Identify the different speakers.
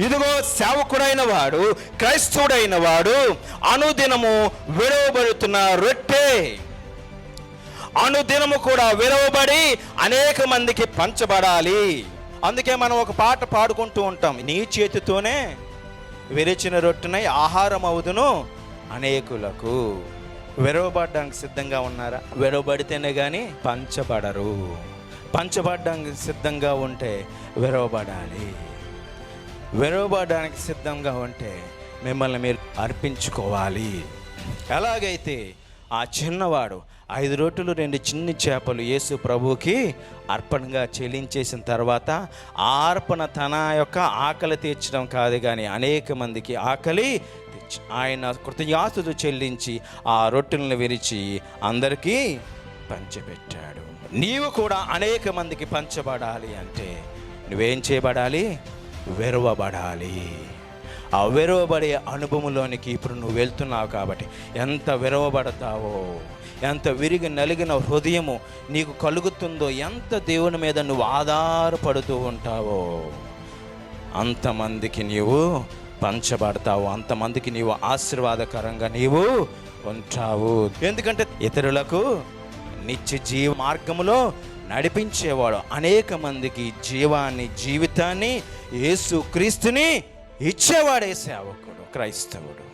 Speaker 1: ఇదిగో సేవకుడైన వాడు క్రైస్తవుడైన వాడు అనుదినము విడవబడుతున్న రొట్టె. అనుదినము కూడా విరవబడి అనేక మందికి పంచబడాలి. అందుకే మనం ఒక పాట పాడుకుంటూ ఉంటాం. నీ చేతితోనే విరిచిన రొట్టెనై ఆహారం అవుదును అనేకులకు. విరవబడడానికి సిద్ధంగా ఉన్నారా? విరవబడితేనే కానీ పంచబడరు. పంచబడడానికి సిద్ధంగా ఉంటే విరవబడాలి విరవబడడానికి సిద్ధంగా ఉంటే మిమ్మల్ని మీరు అర్పించుకోవాలి. ఎలాగైతే ఆ చిన్నవాడు ఐదు రొట్టెలు రెండు చిన్ని చేపలు యేసు ప్రభువుకి అర్పణగా చెల్లించేసిన తర్వాత ఆ అర్పణ తన యొక్క ఆకలి తీర్చడం కాదు కానీ అనేక మందికి ఆకలి ఆయన కృతజ్ఞాతులు చెల్లించి ఆ రొట్టెలను విరిచి అందరికీ పంచిపెట్టాడు. నీవు కూడా అనేక మందికి పంచబడాలి అంటే నువ్వేం చేయబడాలి? విరవబడాలి. ఆ విరవబడే అనుభవంలోనికి ఇప్పుడు నువ్వు వెళ్తున్నావు కాబట్టి ఎంత విరవబడతావో ఎంత విరిగి నలిగిన హృదయము నీకు కలుగుతుందో ఎంత దేవుని మీద నువ్వు ఆధారపడుతూ ఉంటావో అంతమందికి నీవు పంచబడతావు. అంతమందికి నీవు ఆశీర్వాదకరంగా నీవు ఉంటావు. ఎందుకంటే ఇతరులకు నిత్య జీవ మార్గములో నడిపించేవాడు అనేక మందికి జీవాన్ని జీవితాన్ని యేసు క్రీస్తుని ఇచ్చేవాడే సేవకుడు క్రైస్తవుడు.